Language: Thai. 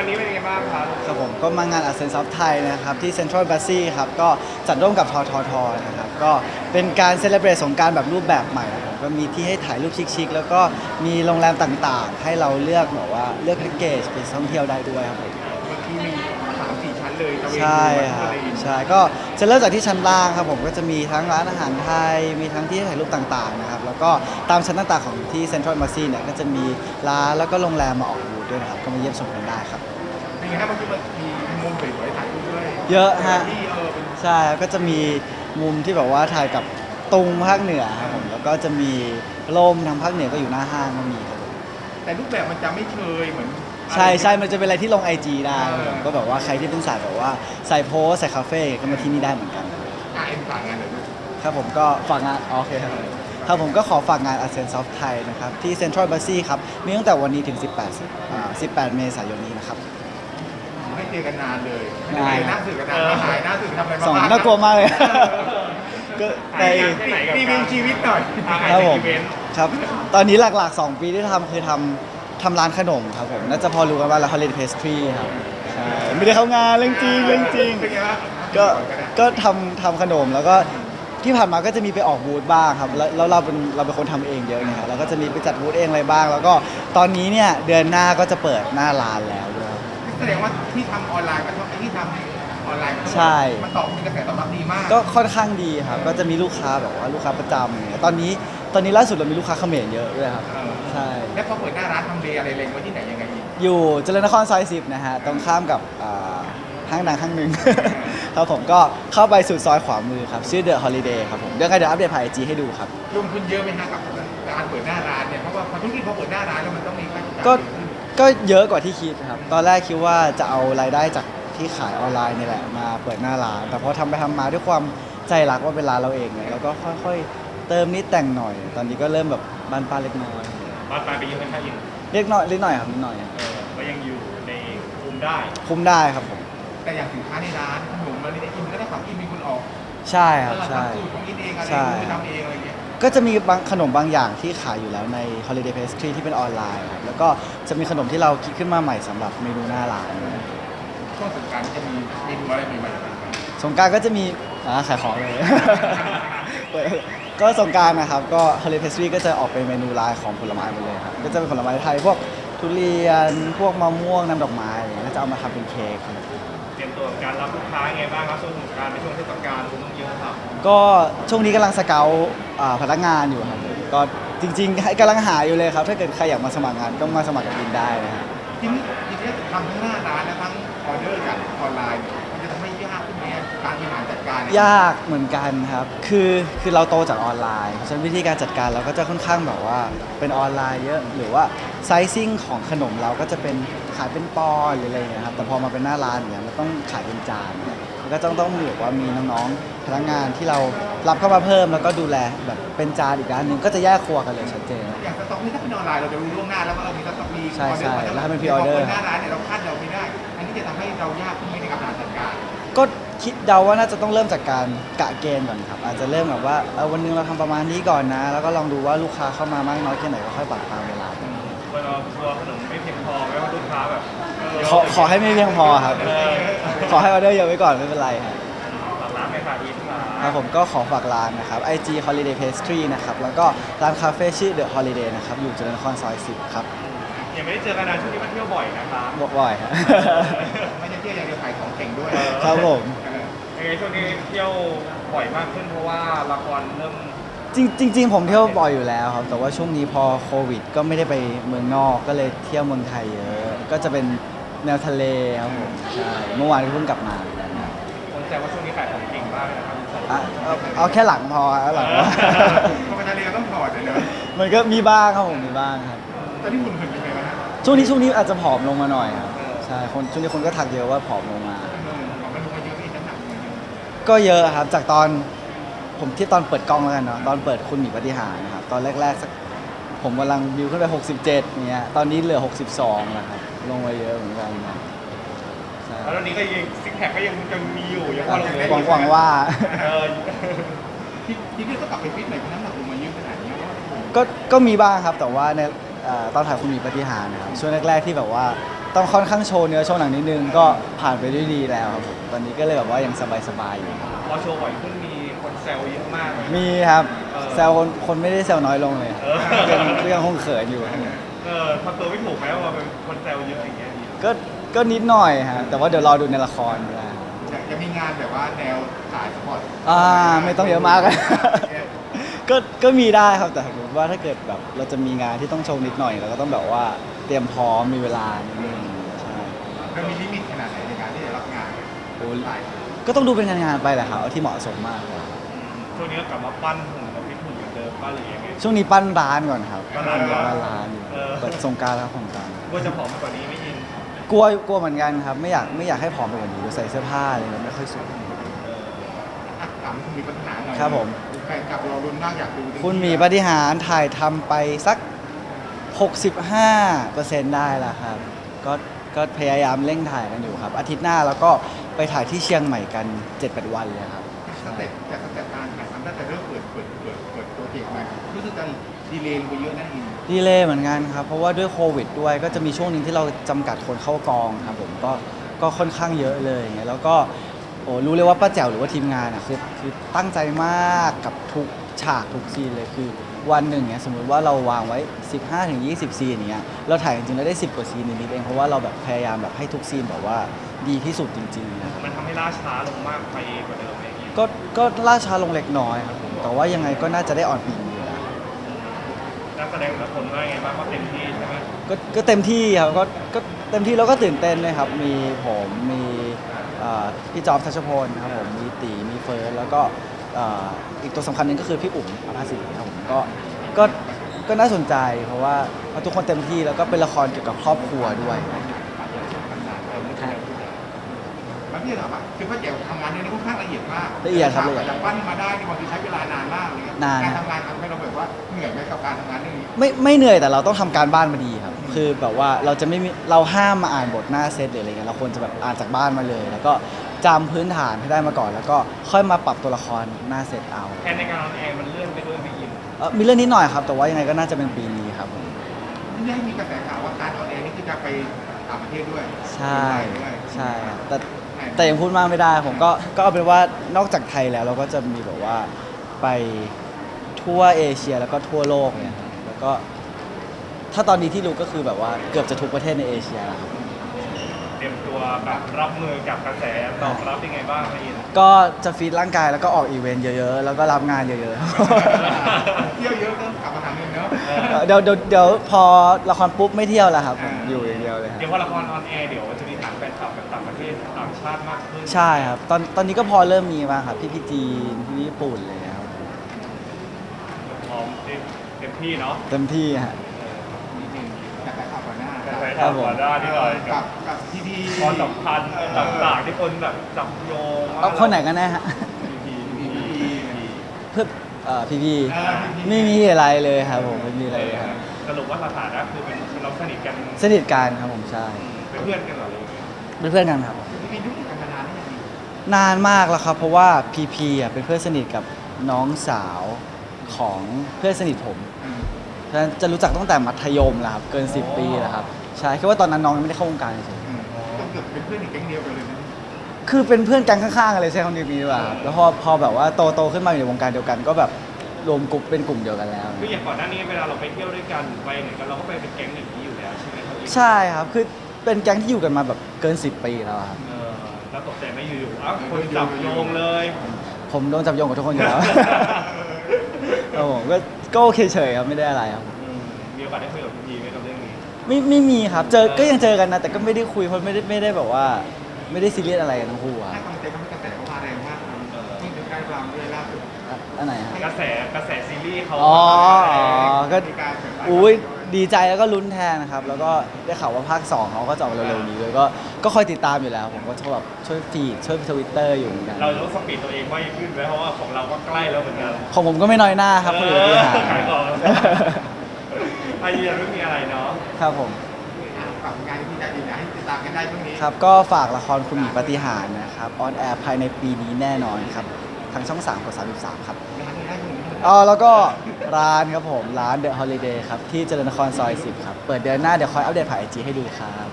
วันนี้เป็นยังไงบ้างครับ ครับผมก็มางาน Ascent of Thai นะครับ ที่ Central b a s s y ครับ ก็จัดร่วมกับทททนะครับ ก็เป็นการเซเลบรตสงกรารแบบรูปแบบใหม่ครับผมก็มีที่ให้ถ่ายรูปชิคๆ แล้วก็มีโรงแรมต่างๆ ให้เราเลือกแบบว่าเลือกแพ็กเกจไปท่องเที่ยวได้ด้วยครับผมเมื่อกี้มีสามสี่ชั้นเลยตะเวนใช่ดูครับทะเลใช่ ก็จะเริ่มจากที่ชั้นล่างครับผมก็จะมีทั้งร้านอาหารไทย มีทั้งที่ถ่ายรูปต่างๆนะครับ แล้วก็ตามชั้นต่างๆของที่เซ็นทรัลมาซีเนี่ย ก็จะมีร้านแล้วก็โรงแรมมาออกบูธด้วยนะครับ ก็มาเยี่ยมชมกันได้ครับเป็น ไงฮะเมื่อกี้มันมีมุมสวยๆถ่ายรูปด้วยเยอะฮะ ที่เออเป็นใช่ครับก็จะมีมุมที่แบบว่าถ่ายกับตุงภาคเหนือครับผมแล้วก็จะมีร่มทางภาคเหนือก็อยู่หน้าห้างก็มีครับผมแต่รูปแบบมันจะไม่เชยเหมือนใช่ใช่มันจะเป็นอะไรที่ลงไอจีได้เออก็แบบว่าใครที่เป็นสายแบบว่าใส่โพสใส่คาเฟ่ก็มาที่นี่ได้เหมือนกัน อะเอ็มฝากงานหน่อยลูก ครับผมก็ฝากงานอ๋อโอเคครับครับผมก็ขอฝากงาน Ascent Soft Thai นะครับ ที่ Central b a s s y ครับ มีตั้งแต่วันนี้ถึง 18อ่า18 เมษายนนี้นะครับ ไม่เจอกันนานเลยนานไม่ได้เจอหน้าสื่อกันนานหายหน้าสื่อทำอะไรมาสองบ้างน่ากลัวมากเลย ก็ไปไปรีวิวชีวิตหน่อยครับผมครับ ตอนนี้หลักๆ 2 ปีที่ทำคือทำทำร้านขนมครับผม น่าจะพอรู้กันว่า Holiday Pastry ครับใช่ไม่ได้เข้างานเรื่องจริงเรื่องจริงเป็นไงบ้างก็ก็ทำทำขนมแล้วก็ที่ผ่านมาก็จะมีไปออกบูธบ้างครับ แล้วแล้วเราเป็นเราเป็นคนทำเองเยอะนะครับแล้วก็จะมีไปจัดบูธเองอะไรบ้าง แล้วก็ตอนนี้เนี่ยเดือนหน้าก็จะเปิดหน้าร้านแล้วด้วย แสดงว่าที่ทำออนไลน์ก็ต้องที่ทำออนไลน์ก็ต้องใช่ มันตอบมีกระแสตอบรับดีมากก็ค่อนข้างดีครับ ก็จะมีลูกค้าแบบว่าลูกค้าประจำอย่างเงี้ยตอนนี้ตอนนี้ล่าสุดเรามีลูกค้าเขมรเยอะด้วยครับ เออใช่ แล้วพอเปิดหน้าร้านทำเลอะไรเล็งไว้ที่ไหนยังไงอีกอยู่เจริญนครซอยสิบนะฮะ ตรงข้ามกับอ่าห้างดังห้างหนึ่ง ครับผมก็เข้าไปสุดซอยขวามือครับ ชื่อ The Holiday ครับผมเดี๋ยวไงเดี๋ยวอัปเดตผ่านไอจีให้ดูครับ ลงทุนเยอะไหมฮะกับการเปิดหน้าร้านเนี่ยเพราะว่าพอธุรกิจพอเปิดหน้าร้านแล้วมันต้องมีค่าใช้จ่ายก็ ก็เยอะกว่าที่คิดครับ ตอนแรกคิดว่าจะเอารายได้จากที่ขายออนไลน์นี่แหละมาเปิดหน้าร้าน แต่พอทำไปทำมาด้วยความใจรักว่าเป็นร้านเราเองเนี่ยเราก็ค่อยๆ เติมนิดแต่งหน่อย ตอนนี้ก็เริ่มแบบบานปลายเล็กน้อยบ้านปลายไปเยอะไหมครับยิงเล็กน้อยเล็กน้อยครับนิดหน่อยเออก็ยังอยู่ในคุมได้ คุ้มได้ครับผมแต่อย่างสินค้าในร้านขนมอะไรเนี่ยอินก็ได้ความอินมีคนออกใช่ครับเออใช่ ทำสูตรของอินเองอะไรใช่ไปทำเองอะไรเงี้ย ก็จะมีบางขนมบางอย่างที่ขายอยู่แล้วใน Holiday Pastry ที่เป็นออนไลน์ครับแล้วก็จะมีขนมที่เราคิดขึ้นมาใหม่สำหรับเมนูหน้าร้านช่วงสงกรารจะมีเมนูอะไรใหม่ๆไหมสงกรารก็จะมีอ่าขายของเลยก็สงกรารนะครับ ก็ Holiday Pastry ก็จะออกเป็นเมนูลายของผลไม้หมดเลยครับก็จะเป็นผลไม้ไทยพวกทุเรียนพวกมะม่วงน้ำดอกไม้อะไรอย่างเงี้ยก็จะเอามาทำเป็นเค้กครับ เตรียมตัวการรับลูกค้าไงบ้างครับช่วงสงกรารในช่วงเทศกาลคุณต้องเยอะครับ ก็ช่วงนี้กำลังสเกล อ่าพนักงานอยู่ครับก็จริงๆให้กำลังหาอยู่เลยครับ ถ้าเกิดใครอยากมาสมัครงานก็มาสมัครกับบินได้นะฮะทีนี้ทีนี้ทำทั้งหน้าร้านและทั้งออเดอร์จากออนไลน์ยมันจะทำให้ยากขึ้นไหมการบริหารจัดการเนี่ยากเหมือนกันครับ คือคือเราโตจากออนไลน์ฉะนั้นวิธีการจัดการเราก็จะค่อนข้างแบบว่าเป็นออนไลน์เยอะหรือว่าไซซิ่งของขนมเราก็จะเป็นขายเป็นปอนหรืออะไรอย่างเงี้ยครับแต่พอมาเป็นหน้าร้านเนี่ยมันต้องขายเป็นจานเนี่ยมันก็ต้องต้องมีแบบว่ามีน้องๆ นักงานที่เรารับเข้ามาเพิ่มแล้วก็ดูแลแบบเป็นจานอีกด้านหนึ่งก็จะแยกครัวกันเลยชัดเจน อย่างสต็อกนี่ถ้าเป็นออนไลน์เราจะรู้ล่วงหน้าแล้วว่าเรามีสต็อกมีใช่ใช่ออเดอร์แล้วให้เป็น pre-order พอเปิดหน้าร้านเนี่ยเราคาดเดาไม่ได้ อันนี้จะทำให้เรายากขึ้นไหมในการบริหารจัดการก็คิดเดาว่าน่าจะต้องเริ่มจากการกะเกณฑ์ก่อนครับ อาจจะเริ่มแบบว่าเออวันหนึงเราทำประมาณนี้ก่อนนะ แล้วก็ลองดูว่าลูกค้าเข้ามามากน้อยแค่ไหนก็ค่อยปรับตามเวลาเวลาตัวขนมไม่เพียงพอไหมว่าลูกค้าแบบเยะขอขอให้ไม่เพียงพอครับ เออ ขอให้ออเดอร์เยอะไว้ก่อนไม่เป็นไรครับ ฝากร้านไหมค่ะอีท ค่ะครับผมก็ขอฝากร้านนะครับ IG Holiday Pastry นะครับ แล้วก็ร้านคาเฟ่ชื่อ The Holiday นะครับ อยู่เจริญนครซอย 10 ครับยังไม่ได้เจอกันนานช่วงนี้มาเที่ยวบ่อยนะครับบอกบ่อยครับไม่ใช่เที่ยวอย่างเดียวขายของเก่งด้วยครับผมเออยังไงช่วงนี้เที่ยวบ่อยมากขึ้นเพราะว่าละครเริ่มจริงจริงๆผมเที่ยวบ่อยอยู่แล้วครับ แต่ว่าช่วงนี้พอโควิด ก็ไม่ได้ไปเมืองนอกก็เลยเที่ยวเมืองไทยเยอะ ก็จะเป็นแนวทะเลครับผมใช่เมื่อวานก็เพิ่งกลับมา อะเอาเอาแค่หลังพอครับหลังพอพอไปทะเลก็ต้องถอดเลยเนอะมันก็มีบ้างครับผมมีบ้างครับ ตอนนี้หุ่นหุ่นยังไงวะฮะช่วงนี้ช่วงนี้อาจจะผอมลงมาหน่อยครับใช่คนช่วงนี้คนก็ทักเยอะว่าผอมลงมา เออของมันลงมาเยอะพี่น้ำหนักลงมาเยอะก็เยอะครับจากตอนผมที่ตอนเปิดกล้องแล้วกันเนาะตอนเปิดคุณหมีปฏิหารย์นะครับตอนแรกๆสักผมกำลังบิวขึ้นไป 67เนี้ยตอนนี้เหลือ 62แล้วครับลงมาเยอะเหมือนกันนะใช่ แล้วตอนนี้ก็ยังซิกแพคก็ยังยังมีอยู่ยังพอลงได้หวังหวังว่า เออที่ที่พี่ก็กลับไปฟิตหน่อยเพราะน้ำหนักลงมาเยอะขนาดนี้ว่าโอ้โหก็ก็มีบ้างครับแต่ว่าในเอ่อตอนถ่ายคุณหมีปฏิหารย์นะครับช่วงแรกๆที่แบบว่าต้องค่อนข้างโชว์เนื้อโชว์หนังนิดนึงก็ผ่านไปด้วยดีแล้วครับผมตอนนี้ก็เลยแบบว่ายังสบายๆอยู่ครับพอโชว์บ่อยขึ้นมีคนแซวเยอะมากเลย มีครับเออแซวคนคนไม่ได้แซวน้อยลงเลยเออ ยังยังคงเขินอยู่เออทำตัวไม่ถูกไหมว่าเป็นคนแซวเยอะอย่างเงี้ยก็ ก็นิดหน่อยฮะแต่ว่าเดี๋ยวรอดูในละครดีกว่า อยากจะมีงานแบบว่าแนวสายสปอร์ตอ่าไม่ต้องเยอะมาก ก็ก็มีได้ครับแต่ผมว่าถ้าเกิดแบบเราจะมีงานที่ต้องโชว์นิดหน่อยเราก็ต้องแบบว่าเตรียมพร้อมมีเวลานิดนึงใช่เรามีลิมิตขนาดไหนในการที่จะรับงานโอ้สายก็ต้องดูเป็นงานๆไปแหละครับเอาที่เหมาะสมมากกว่าช่วงนี้ก็กลับมาปั้นหุ่นกับพิษหุ่นเหมือนเดิมป้าหรือยังไง ช่วงนี้ปั้นร้านก่อนครับปั้นร้านก่อน ปั้นร้านอยู่เออเปิดสงกรารแล้วของกรารว่าจะผอมกว่านี้ไม่ยิน กลัวกลัวเหมือนกันครับ ไม่อยากไม่อยากให้ผอมไปกว่านี้เดี๋ยวใส่เสื้อผ้าอะไรเงี้ยไม่ค่อยสวย อะถามคุณมีปัญหาหน่อยครับผม แฟนคลับเรารุนมากอยากดูคุณหมีปฏิหารถ่ายทำไปสัก 65%ได้แล้วครับ ก็ก็พยายามเร่งถ่ายกันอยู่ครับ อาทิตย์หน้าแล้วก็ไปถ่ายที่เชียงใหม่กัน 7-8 วันเลยครับ สเต็ปแต่สเต็ปการถ่ายทำตั้งแต่เริ่มเปิดเปิดเปิดเปิดโปรเจกต์มารู้สึกจะดีเลย์ลงไปเยอะนะอิน ดีเลยเหมือนกันครับ เพราะว่าด้วยโควิดด้วยก็จะมีช่วงหนึ่งที่เราจำกัดคนเข้ากองครับผมก็ก็ค่อนข้างเยอะเลยอย่างเงี้ยแล้วก็โอ้รู้เลยว่าป้าแจ๋วหรือว่าทีมงานอะคือคือตั้งใจมากกับทุกฉากทุกซีนเลยคือวันหนึ่งเนี่ยสมมุติว่าเราวางไว้ 15ถึง20 ซีนอย่างเงี้ยเราถ่ายจริงๆแล้วได้ 10 กว่าซีนนิดๆเองเพราะว่าเราแบบพยายามแบบให้ทุกซีนแบบว่าดีที่สุดจริงๆนะครับ มันทำให้ล่าช้าลงมากไปกว่าเดิมไหมยินก็ก็ล่าช้าลงเล็กน้อยครับผมแต่ว่ายังไงก็น่าจะได้ออนปีนี้อยู่แล้ว นักแสดงแต่ละคนว่าไงบ้างก็เต็มที่ใช่ไหมก็ก็เต็มที่ครับก็ก็เต็มที่แล้วก็ตื่นเต้นเลยครับ มีผมมีเอ่อพี่จอมทัชพลครับผมมีตีมีเฟิร์สแล้วก็เอ่ออีกตัวสำคัญหนึงก็คือพี่อุ๋มอภาสีครับผมก็ก็ก็น่าสนใจเพราะว่าทุกคนเต็มที่แล้วก็เป็นละครเกี่ยวกับครอบครัวด้วย มันพี่ถามว่าคือป้าแจ๋วทำงานเนี่ยค่อนข้างละเอียดมากละเอียดครับละเอียดจากปั้นมาได้นี่บางทีใช้เวลานานมากเลยนานการทำงานทำให้เราแบบว่าเหนื่อยไหมกับการทำงานเรื่องนี้ไม่ไม่เหนื่อยแต่เราต้องทำการบ้านมาดีครับ คือแบบว่าเราจะไม่มีเราห้ามมาอ่านบทหน้าเซตหรืออะไรเงี้ยเราควรจะแบบอ่านจากบ้านมาเลย แล้วก็จำพื้นฐานให้ได้มาก่อน แล้วก็ค่อยมาปรับตัวละครหน้าเซตเอาแค่ในการออนแอร์มันเลื่อนไปด้วยไม่ยินเอ่อมีเรื่องนิดหน่อยครับ แต่ว่ายังไงก็น่าจะเป็นปีนี้ครับผมนี่ให้มีกระแสข่าวว่าการออนแอร์นี่คือจะไป ต่างประเทศด้วยใช่ด้วยใช่ครับแต่แต่ยังพูดมากไม่ได้ผมก็ก็เอาเป็นว่านอกจากไทยแล้วเราก็จะมีแบบว่าไปทั่วเอเชียแล้วก็ทั่วโลกเนี่ยครับแล้วก็ถ้าตอนนี้ที่รู้ก็คือแบบว่าเกือบจะทุกประเทศในเอเชียแล้วครับ เตรียมตัวแบบรับมือกับกระแสตอบรับยังไงบ้างไม่ยิน ก็จะฟีดร่างกายแล้วก็ออกอีเวนต์เยอะๆ แล้วก็รับงานเยอะเเดี๋ยวเดี๋ยวเดี๋ยวพอละครปุ๊บไม่เที่ยวแล้วครับผมอยู่อย่างเดียวเลยครับ เดี๋ยวพอละครออนแอร์เดี๋ยวจะมีฐานแฟนคลับจากต่างประเทศต่างชาติมากขึ้นใช่ครับ ตอนตอนนี้ก็พอเริ่มมีบ้างครับพี่พี่จีนพี่ญี่ปุ่นเลยครับ พร้อมเต็มเต็มที่เนาะเต็มที่ฮะ นิดนึงจากแต่ข่าวก่อนหน้าแต่ไปครับผมทำมาได้ที่หน่อยกักับบกับพี่พี่ความสัมพันธ์ต่างๆที่คนแบบจับโยงว่าเอาคนไหนกันแน่ฮะพีพีพี่พีพี่เพื่ อเอ่อพี่พี่เออพี่ๆไม่มีอะไรเลยครับผมไม่มีอะไรเลยครับสรุปว่าสถานะคือเป็นเราสนิทกันสนิทกันครับผมใช่เป็นเพื่อนกันเหรอเลยเป็นเพื่อนกันครับ พี่พี่รู้จักกันมานานแล้วยังไงนานมากแล้วครับ เพราะว่าพีพีอะเป็นเพื่อนสนิทกับน้องสาวของเพื่อนสนิทผมอืมฉะนั้นจะรู้จักตั้งแต่มัธยมแล้วครับเกิน 10 ปีแล้วครับใช่แค่ว่าตอนนั้นน้องยังไม่ได้เข้าวงการเฉยอืมต้องเกือบเป็นเพื่อนในแก๊งเดียวกันเลยนะๆ คือเป็นเพื่อนกันข้างๆกันเลยใช่คำนี้ดีกว่าครับแล้วพอพอแบบว่าโตโตขึ้นมาอยู่ในวงการเดียวกัน ก็แบบรวมกลุ่มเป็นกลุ่มเดียวกันแล้ว คืออย่างก่อนหน้านี้เวลาเราไปเที่ยวด้วยกันไปไหนกันเราก็ไปเป็นแก๊งอย่างนี้อยู่แล้วใช่ไหมครับใช่ครับ คือเป็นแก๊งที่อยู่กันมาแบบเกิน 10 ปีแล้วครับ เออแล้วตกใจไหม่อยู่ๆอ้าวคนจับโยงเลยผมโดนจับโยงกับทุกคนอยู่แล้วครับผมก็ก็โอเคเฉยครับไม่ได้อะไรครับ อืมมีโอกาสได้คุยกับพีไหมกับเรื่องนี้ ไม่ไม่มีครับ เจอ ก็ยังเจอกันนะ แต่ก็ไม่ได้คุยเพราะไม่ได้ไม่ได้แบบว่า ไม่ได้ซีเรียสอะไรกันทั้งคู่อะให้กำลังใจเขาไม่กระแสเขามาแรงมากนะนี่คือใกล้รามด้วยล่าสุดอะอันไหนฮะกระแสกระแสซีรีส์เขาอ๋ออ๋อก็ มีการแบบอุ้ยดีใจแล้วก็ลุ้นแทนนะครับ แล้วก็ได้ข่าวว่าภาค 2 เขาก็จะออกมาเร็วๆนี้ด้วยก็ก็คอยติดตามอยู่แล้ว ผมก็ชอบแบบช่วยฟีดช่วยทวิตเตอร์อยู่เหมือนกันเราต้องสปีดตัวเองมากขึ้นไหมเพราะว่าของเราก็ใกล้แล้วเหมือนกันของผมก็ไม่น้อยหน้าครับคุณอยู่ที่หาขายของไอ้ยังไม่มีอะไรเนาะครับผม ฝากงานที่ได้ดีนะให้ติดตามกันได้ช่วงนี้ครับก็ฝากละครคุณหมีปาฏิหารย์นะครับออนแอร์ภายในปีนี้แน่นอนครับทางช่อง3กด33 ครับงานที่ได้ช่วงนี้อ๋อแล้วก็ร้านครับผมร้าน The Holiday ครับที่เจริญนครซอย 10 ครับ เปิดเดือนหน้าเดี๋ยวคอยอัปเดตผ่านไอจีให้ดูครับ